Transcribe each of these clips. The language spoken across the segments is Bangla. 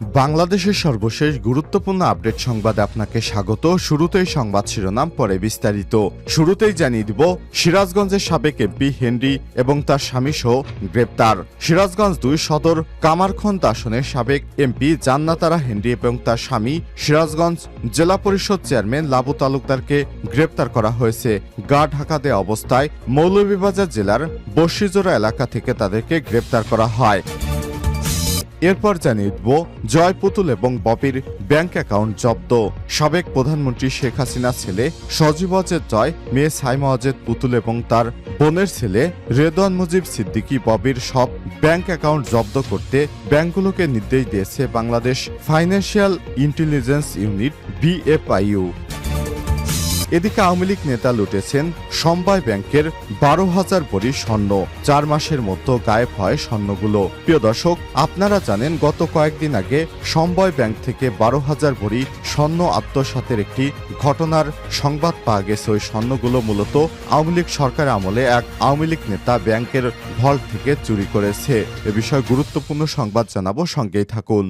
বাংলাদেশের সর্বশেষ গুরুত্বপূর্ণ আপডেট সংবাদে আপনাকে স্বাগত। শুরুতেই সংবাদ শিরোনাম, পরে বিস্তারিত। শুরুতেই জানিয়ে দিব, সিরাজগঞ্জের সাবেক এমপি হেনরি এবং তার স্বামী সহ গ্রেপ্তার। সিরাজগঞ্জ দুই সদর কামারখন্দ আসনের সাবেক এমপি জান্নাতারা হেনরি এবং তার স্বামী সিরাজগঞ্জ জেলা পরিষদ চেয়ারম্যান লাবু তালুকদারকে গ্রেপ্তার করা হয়েছে। গা ঢাকা দেওয়া অবস্থায় মৌলভীবাজার জেলার বর্ষিজোড়া এলাকা থেকে তাদেরকে গ্রেপ্তার করা হয়। এরপর জানিয়ে দেব জয় পুতুল এবং ববির ব্যাংক অ্যাকাউন্ট জব্দ। সাবেক প্রধানমন্ত্রী শেখ হাসিনার ছেলে সজীব অজেদ জয় মেয়ে সাইমা অজেদ পুতুল এবং তার বোনের ছেলে রেদওয়ান মুজিব সিদ্দিকী ববির সব ব্যাংক অ্যাকাউন্ট জব্দ করতে ব্যাংকগুলোকে নির্দেশ দিয়েছে Bangladesh financial intelligence unit, BFIU. এদিকে আওয়ামী লীগ নেতা লুটেছেন সমবায় ব্যাংকের বারো হাজার ভরি স্বর্ণ। চার মাসের মধ্যে গায়েব হয় স্বর্ণগুলো। প্রিয় দর্শক, আপনারা জানেন গত কয়েকদিন আগে সমবায় ব্যাংক থেকে বারো হাজার ভরি স্বর্ণ আত্মসাতের একটি ঘটনার সংবাদ পাওয়া গেছে। ওই স্বর্ণগুলো মূলত আওয়ামী লীগ সরকার আমলে এক আওয়ামী লীগ নেতা ব্যাংকের ভল্ট থেকে চুরি করেছে। এ বিষয়ে গুরুত্বপূর্ণ সংবাদ জানাব, সঙ্গেই থাকুন।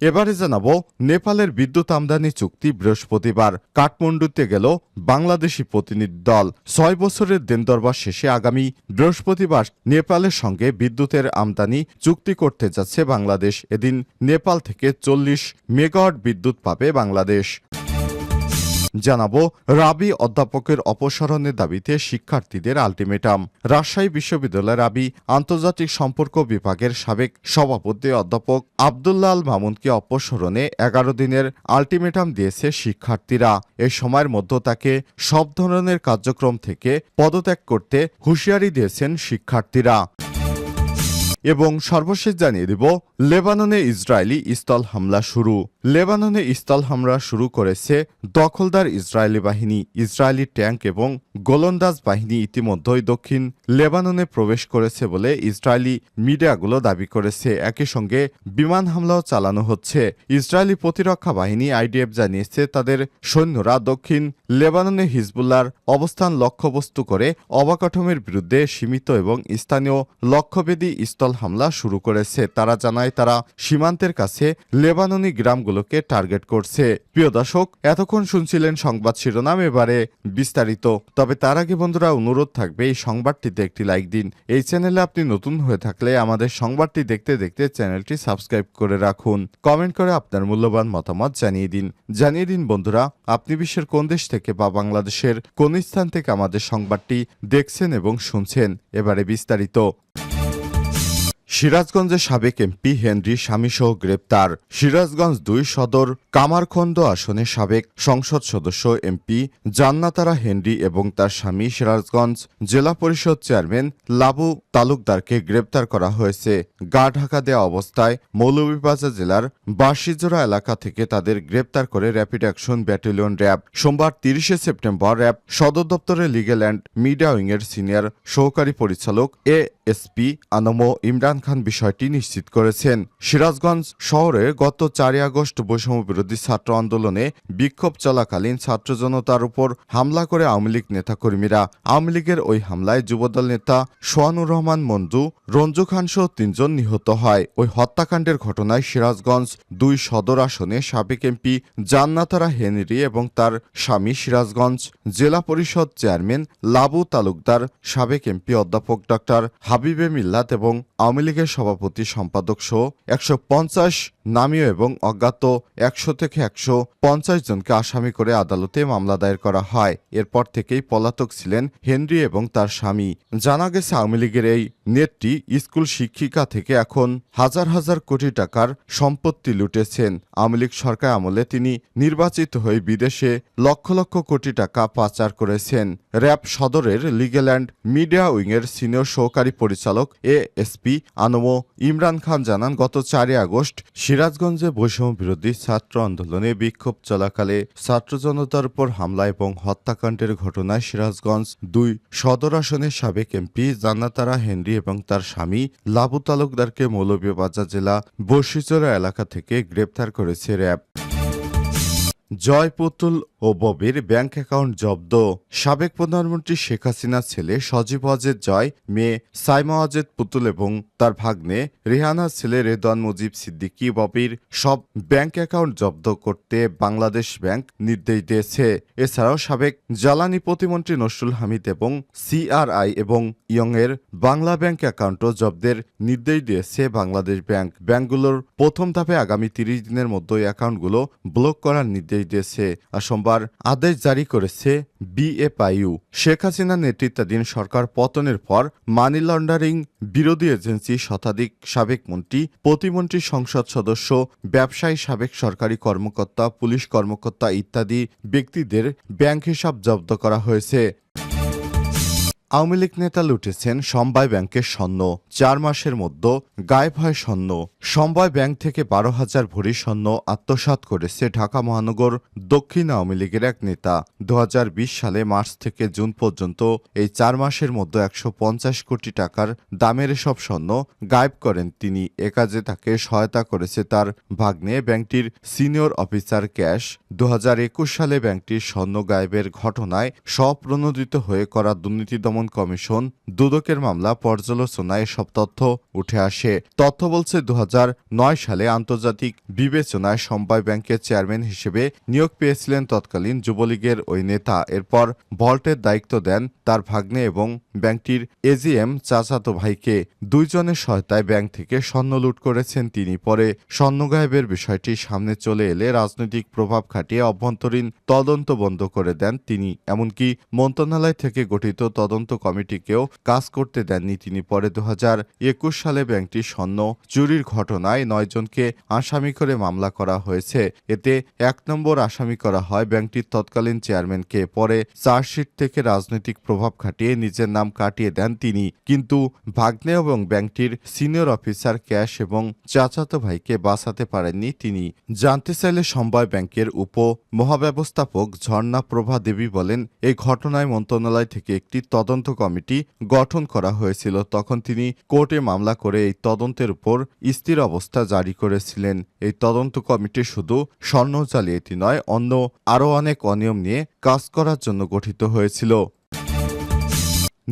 এবারে জানাব, নেপালের বিদ্যুৎ আমদানি চুক্তি বৃহস্পতিবার। কাঠমান্ডুতে গেল বাংলাদেশি প্রতিনিধি দল। ছয় বছরের দিনদরবার শেষে আগামী বৃহস্পতিবার নেপালের সঙ্গে বিদ্যুতের আমদানি চুক্তি করতে যাচ্ছে বাংলাদেশ। এদিন নেপাল থেকে চল্লিশ মেগাওয়াট বিদ্যুৎ পাবে বাংলাদেশ। জানাব, রাবি অধ্যাপকের অপসারণের দাবিতে শিক্ষার্থীদের আলটিমেটাম। রাজশাহী বিশ্ববিদ্যালয়ের রাবি, আন্তর্জাতিক সম্পর্ক বিভাগের সাবেক সভাপতি অধ্যাপক আবদুল্লাহ মামুনকে অপসারণে এগারো দিনের আলটিমেটাম দিয়েছে শিক্ষার্থীরা। এ সময়ের মধ্যে তাকে সব ধরনের কার্যক্রম থেকে পদত্যাগ করতে হুঁশিয়ারি দিয়েছেন শিক্ষার্থীরা। এবং সর্বশেষ জানিয়ে দিব লেবাননে ইসরায়েলি স্থল হামলা শুরু। লেবাননে স্থল হামলা শুরু করেছে দখলদার ইসরায়েলি বাহিনী, ইসরায়েলি ট্যাঙ্ক এবং গোলন্দাজ বাহিনী ইতিমধ্যেই দক্ষিণ লেবাননে প্রবেশ করেছে বলে ইসরায়েলি মিডিয়াগুলো দাবি করেছে। একই সঙ্গে বিমান হামলাও চালানো হচ্ছে। ইসরায়েলি প্রতিরক্ষা বাহিনী আইডিএফ জানিয়েছে, তাদের সৈন্যরা দক্ষিণ লেবাননে হিজবুল্লার অবস্থান লক্ষ্যবস্তু করে অবকাঠামোর বিরুদ্ধে সীমিত এবং স্থানীয় লক্ষ্যভেদী স্থল হামলা শুরু করেছে। তারা জানায় তারা সীমান্তের কাছে লেবাননি গ্রামগুলোকে টার্গেট করছে। প্রিয় দর্শক, এতক্ষণ শুনছিলেন সংবাদ শিরোনাম, এবারে বিস্তারিত। তবে তার আগে বন্ধুরা, অনুরোধ থাকবে, এই সংবাদটিতে একটি লাইক দিন। এই চ্যানেলে আপনি নতুন হয়ে থাকলে আমাদের সংবাদটি দেখতে দেখতে চ্যানেলটি সাবস্ক্রাইব করে রাখুন। কমেন্ট করে আপনার মূল্যবান মতামত জানিয়ে দিন। জানিয়ে দিন, বন্ধুরা, আপনি বিশ্বের কোন দেশ থেকে বা বাংলাদেশের কোন স্থান থেকে আমাদের সংবাদটি দেখছেন এবং শুনছেন? এবারে বিস্তারিত। সিরাজগঞ্জের সাবেক এমপি হেনরি স্বামীসহ গ্রেপ্তার। সিরাজগঞ্জ দুই সদর কামারখন্দ আসনে সাবেক সংসদ সদস্য এমপি জান্নাতারা হেনরি এবং তার স্বামী সিরাজগঞ্জ জেলা পরিষদ চেয়ারম্যান লাবু তালুকদারকে গ্রেপ্তার করা হয়েছে। গা ঢাকা দেওয়া অবস্থায় মৌলভীবাজার জেলার বাসিজোড়া এলাকা থেকে তাদের গ্রেপ্তার করে র্যাপিড অ্যাকশন ব্যাটালিয়ন র্যাব। সোমবার তিরিশে সেপ্টেম্বর র্যাব সদর দপ্তরে লিগেল অ্যান্ড মিডিয়া উইংয়ের সিনিয়র সহকারী পরিচালক এ এসপি আনমো ইমরান খান বিষয়টি নিশ্চিত করেছেন। সিরাজগঞ্জ শহরে গত চারই আগস্ট বৈষম্য বিরোধী ছাত্র আন্দোলনে বিক্ষোভ চলাকালীন ছাত্র জনতার উপর হামলা করে আওয়ামী লীগ নেতাকর্মীরা। আওয়ামী লীগের ওই হামলায় যুবদল নেতা সোয়ানুর রহমান মঞ্জু, রঞ্জু খান সহ তিনজন নিহত হয়। ওই হত্যাকাণ্ডের ঘটনায় সিরাজগঞ্জ দুই সদর আসনে সাবেক এমপি জান্নাতারা হেনরি এবং তার স্বামী সিরাজগঞ্জ জেলা পরিষদ চেয়ারম্যান লাবু তালুকদার, সাবেক এমপি অধ্যাপক ডক্টর হাবিবে মিল্লাত এবং আওয়ামী লীগের সভাপতি সম্পাদক সহ একশো পঞ্চাশ নামীয় এবং অজ্ঞাত একশো থেকে একশো পঞ্চাশ জনকে আসামি করে আদালতে মামলা দায়ের করা হয়। এরপর থেকেই পলাতক ছিলেন হেনরি এবং তার স্বামী। জানা গেছে আওয়ামী লীগের এই নেটটি স্কুল শিক্ষিকা থেকে এখন হাজার হাজার কোটি টাকার সম্পত্তি লুটেছেন। আওয়ামী লীগ সরকার আমলে তিনি নির্বাচিত হয়ে বিদেশে লক্ষ লক্ষ কোটি টাকা পাচার করেছেন। র্যাব সদরের লিগেল অ্যান্ড মিডিয়া উইংয়ের সিনিয়র সহকারী পরিচালক এ এসপি আনমো ইমরান খান জানান, গত চারই আগস্ট সিরাজগঞ্জে বৈষম্য বিরোধী ছাত্র আন্দোলনে বিক্ষোভ চলাকালে ছাত্র জনতার উপর হামলা এবং হত্যাকাণ্ডের ঘটনায় সিরাজগঞ্জ দুই সদর আসনের সাবেক এমপি জান্নাতারা হেনরি এবং তার স্বামী লাবু তালুকদারকে মৌলভীবাজার জেলা বর্ষিচরা এলাকা থেকে গ্রেপ্তার করেছে র্যাব। জয় পুতুল ও ববির ব্যাংক অ্যাকাউন্ট জব্দ। সাবেক প্রধানমন্ত্রী শেখ হাসিনার ছেলে সজীব ওয়াজেদ জয়, মেয়ে সাইমা ওয়াজেদ পুতুল এবং তার ভাগ্নে রেহানার ছেলে রেদওয়ান মুজিব সিদ্দিকী, ববির সব ব্যাংক অ্যাকাউন্ট জব্দ করতে বাংলাদেশ ব্যাংক নির্দেশ দিয়েছে। এছাড়াও সাবেক জ্বালানি প্রতিমন্ত্রী নসরুল হামিদ এবং সিআরআই এবং ইয়ংয়ের বাংলা ব্যাংক অ্যাকাউন্টও জব্দের নির্দেশ দিয়েছে বাংলাদেশ ব্যাংক। ব্যাংকগুলোর প্রথম ধাপে আগামী তিরিশ দিনের মধ্যে অ্যাকাউন্টগুলো ব্লক করার নির্দেশ দিয়েছে। আর সোমবার আদেশ জারি করেছে বিএপাইউ শেখ হাসিনা নেতৃত্বাধীন সরকার পতনের পর মানি লন্ডারিং বিরোধী এজেন্সি শতাধিক সাবেক মন্ত্রী, প্রতিমন্ত্রী, সংসদ সদস্য, ব্যবসায়ী, সাবেক সরকারি কর্মকর্তা, পুলিশ কর্মকর্তা ইত্যাদি ব্যক্তিদের ব্যাংক হিসাব জব্দ করা হয়েছে। আওয়ামী লীগ নেতা লুটেছেন সমবায় ব্যাংকের স্বর্ণ। চার মাসের মধ্যে গায়েব হয় স্বর্ণ। সমবায় ব্যাংক থেকে বারো হাজার ভরি স্বর্ণ আত্মসাৎ করেছে ঢাকা মহানগর দক্ষিণ আওয়ামী লীগের এক নেতা। দু হাজার বিশ সালে মার্চ থেকে জুন পর্যন্ত এই চার মাসের মধ্যে একশো পঞ্চাশ কোটি টাকার দামের সব স্বর্ণ গায়েব করেন তিনি। এ কাজে তাকে সহায়তা করেছে তার ভাগ্নে ব্যাংকটির সিনিয়র অফিসার ক্যাশ। দু হাজার একুশ সালে ব্যাংকটির স্বর্ণ গায়েবের ঘটনায় স্বপ্রণোদিত হয়ে করা দুর্নীতি দমন কমিশন দুদকের মামলা পর্যালোচনায় সব তথ্য উঠে আসে। তথ্য বলছে দু সালে আন্তর্জাতিক বিবেচনায় সমবায় ব্যাংকের চেয়ারম্যান হিসেবে নিয়োগ পেয়েছিলেন তৎকালীন যুবলীগের ওই নেতা। এরপর ভল্টের দায়িত্ব দেন তার ভাগ্নে এবং ব্যাংকটির এজিএম চাচাতো ভাইকে। দুইজনের সহায়তায় ব্যাংক থেকে স্বর্ণ লুট করেছেন তিনি। পরে স্বর্ণ গায়েবের বিষয়টি সামনে চলে এলে রাজনৈতিক প্রভাব খাটিয়ে অভ্যন্তরীণ তদন্ত বন্ধ করে দেন তিনি। এমনকি মন্ত্রণালয় থেকে গঠিত তদন্ত কমিটিকেও কাজ করতে দেননি তিনি। পরে দু একুশ সালে ব্যাংকটির স্বর্ণ চুরির ঘটনায় নয়জনকে আসামি করে মামলা করা হয়েছে। এতে এক নম্বর আসামি করা হয় ব্যাংকটির তৎকালীন চেয়ারম্যানকে। পরে চার্জশিট থেকে রাজনৈতিক প্রভাব খাটিয়ে নিজের নাম কাটিয়ে দেন তিনি। কিন্তু ভাগ্নে এবং ব্যাংকটির সিনিয়র অফিসার ক্যাশ এবং চাচাতো ভাইকে বাঁচাতে পারেননি তিনি। জানতে চাইলে সমবায় ব্যাংকের উপ মহাব্যবস্থাপক ঝর্ণা প্রভা দেবী বলেন, এই ঘটনায় মন্ত্রণালয় থেকে একটি তদন্ত কমিটি গঠন করা হয়েছিল। তখন তিনি কোর্টে মামলা করে এই তদন্তের উপর স্থির অবস্থা জারি করেছিলেন। এই তদন্ত কমিটি শুধু স্বর্ণ জালিয়াতি নয়, অন্য আরও অনেক অনিয়ম নিয়ে কাজ করার জন্য গঠিত হয়েছিল।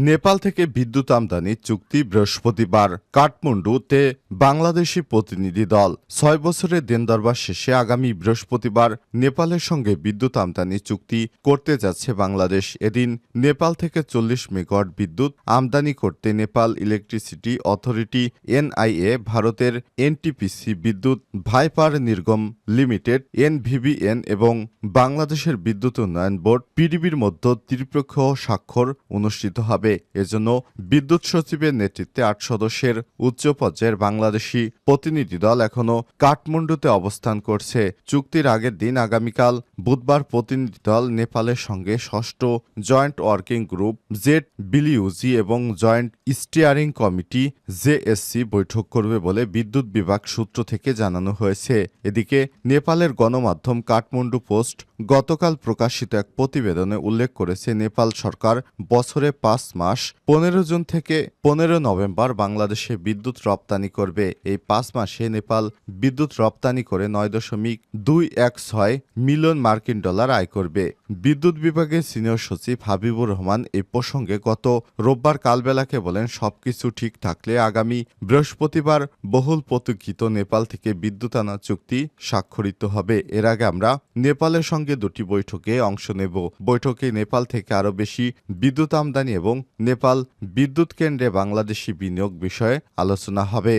নেপাল থেকে বিদ্যুৎ আমদানি চুক্তি বৃহস্পতিবার। কাঠমান্ডুতে বাংলাদেশি প্রতিনিধি দল ছয় বছরের দেন দরবার শেষে আগামী বৃহস্পতিবার নেপালের সঙ্গে বিদ্যুৎ আমদানি চুক্তি করতে যাচ্ছে বাংলাদেশ। এদিন নেপাল থেকে চল্লিশ মেগাওয়াট বিদ্যুৎ আমদানি করতে নেপাল ইলেকট্রিসিটি অথরিটি এনআইএ ভারতের NTPC Vidyut Vyapar Nigam limited, NVBN এবং বাংলাদেশের বিদ্যুৎ উন্নয়ন বোর্ড, পিডিবির মধ্যে ত্রিপক্ষ স্বাক্ষর অনুষ্ঠিত হবে। এজন্য বিদ্যুৎ সচিবের নেতৃত্বে আট সদস্যের উচ্চ পর্যায়ের বাংলাদেশি প্রতিনিধি দল এখনও কাঠমান্ডুতে অবস্থান করছে। চুক্তির আগের দিন আগামীকাল বুধবার প্রতিনিধি দল নেপালের সঙ্গে ষষ্ঠ জয়েন্ট ওয়ার্কিং গ্রুপ জেড বিলিউজি এবং জয়েন্ট স্টিয়ারিং কমিটি জেএসসি বৈঠক করবে বলে বিদ্যুৎ বিভাগ সূত্র থেকে জানানো হয়েছে। এদিকে নেপালের গণমাধ্যম কাঠমান্ডু পোস্ট গতকাল প্রকাশিত এক প্রতিবেদনে উল্লেখ করেছে, নেপাল সরকার বছরে পাঁচ মাস পনেরো জুন থেকে পনেরো নভেম্বর বাংলাদেশে বিদ্যুৎ রপ্তানি করবে। এই পাঁচ মাসে নেপাল বিদ্যুৎ রপ্তানি করে নয় দশমিক দুই এক ছয় মিলিয়ন মার্কিন ডলার আয় করবে। বিদ্যুৎ বিভাগের সিনিয়র সচিব হাবিবুর রহমান এই প্রসঙ্গে গত রোববার কালবেলাকে বলেন, সবকিছু ঠিক থাকলে আগামী বৃহস্পতিবার বহুল প্রতীক্ষিত নেপাল থেকে বিদ্যুৎ আনা চুক্তি স্বাক্ষরিত হবে। এর আগে আমরা নেপালের সঙ্গে দুটি বৈঠকে অংশ নেব। বৈঠকে নেপাল থেকে আরও বেশি বিদ্যুৎ আমদানি এবং নেপাল বিদ্যুৎ কেন্দ্রে বাংলাদেশি বিনিয়োগ বিষয়ে আলোচনা হবে।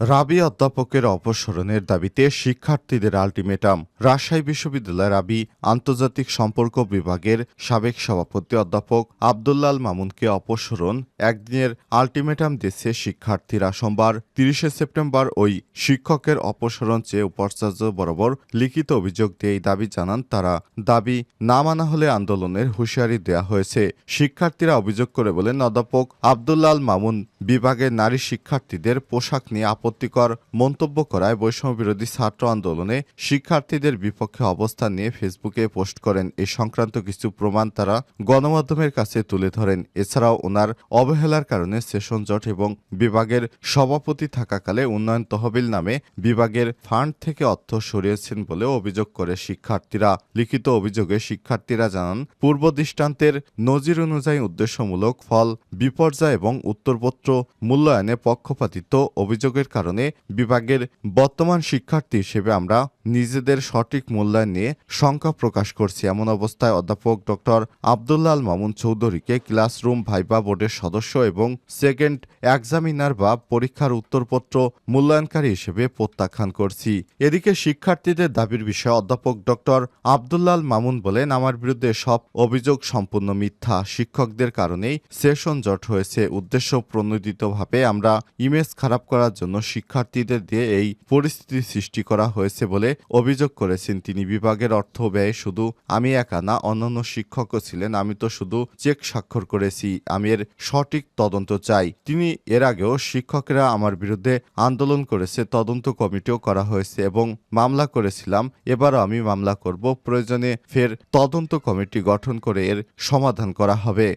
রাবি অধ্যাপকের অপসারণের দাবিতে শিক্ষার্থীদের আলটিমেটাম। রাজশাহী বিশ্ববিদ্যালয়ের রাবি আন্তর্জাতিক সম্পর্ক বিভাগের সাবেক সভাপতি অধ্যাপক আবদুল্লাল মামুনকে অপসারণ একদিনের আলটিমেটাম দিচ্ছে শিক্ষার্থীরা সোমবার, তিরিশে সেপ্টেম্বর ওই শিক্ষকের অপসারণ চেয়ে উপাচার্য বরাবর লিখিত অভিযোগ দিয়ে এই দাবি জানান তারা। দাবি না মানা হলে আন্দোলনের হুঁশিয়ারি দেওয়া হয়েছে। শিক্ষার্থীরা অভিযোগ করে বলেন, অধ্যাপক আবদুল্লাল মামুন বিভাগের নারী শিক্ষার্থীদের পোশাক নিয়ে আপত্তিকর মন্তব্য করায় বৈষম্য বিরোধী ছাত্র আন্দোলনে শিক্ষার্থীদের বিপক্ষে অবস্থান নিয়ে ফেসবুকে পোস্ট করেন এ সংক্রান্ত কিছু প্রমাণ তারা গণমাধ্যমের কাছে তুলে ধরেন। এছাড়াও ওনার অবহেলার কারণে সেশন জট এবং বিভাগের সভাপতি থাকাকালে উন্নয়ন তহবিল নামে বিভাগের ফান্ড থেকে অর্থ সরিয়েছেন বলে অভিযোগ করে শিক্ষার্থীরা। লিখিত অভিযোগে শিক্ষার্থীরা জানান, পূর্ব দৃষ্টান্তের নজির অনুযায়ী উদ্দেশ্যমূলক ফল, বিপর্যয় এবং উত্তরপত্র মূল্যায়নে পক্ষপাতিত্ব অভিযোগের কারণে বিভাগের বর্তমান শিক্ষার্থী হিসেবে আমরা নিজেদের সঠিক মূল্যায়ন নিয়ে শঙ্কা প্রকাশ করছি। এমন অবস্থায় অধ্যাপক ডক্টর আবদুল্লাল মামুন চৌধুরীকে ক্লাসরুম ভাইবা বোর্ডের সদস্য এবং সেকেন্ড এক্সামিনার বা পরীক্ষার উত্তরপত্র মূল্যায়নকারী হিসেবে প্রত্যাখ্যান করছি। এদিকে শিক্ষার্থীদের দাবির বিষয়ে অধ্যাপক ডক্টর আবদুল্লাল মামুন বলেন, আমার বিরুদ্ধে সব অভিযোগ সম্পূর্ণ মিথ্যা। শিক্ষকদের কারণেই সেশন জট হয়েছে। উদ্দেশ্য প্রণোদিতভাবে আমরা ইমেজ খারাপ করার জন্য শিক্ষার্থীদের দিয়ে এই পরিস্থিতি সৃষ্টি করা হয়েছে বলে অভিযোগ করেছেন তিনি। বিভাগের অর্থ ব্যয় শুধু আমি একা না, অন্যান্য শিক্ষকও ছিলেন। আমি তো শুধু চেক স্বাক্ষর করেছি, আমি এর সঠিক তদন্ত চাই। তিনি এর আগেও শিক্ষকেরা আমার বিরুদ্ধে আন্দোলন করেছে, তদন্ত কমিটিও করা হয়েছে এবং মামলা করেছিলাম। এবারও আমি মামলা করব, প্রয়োজনে ফের তদন্ত কমিটি গঠন করে এর সমাধান করা হবে।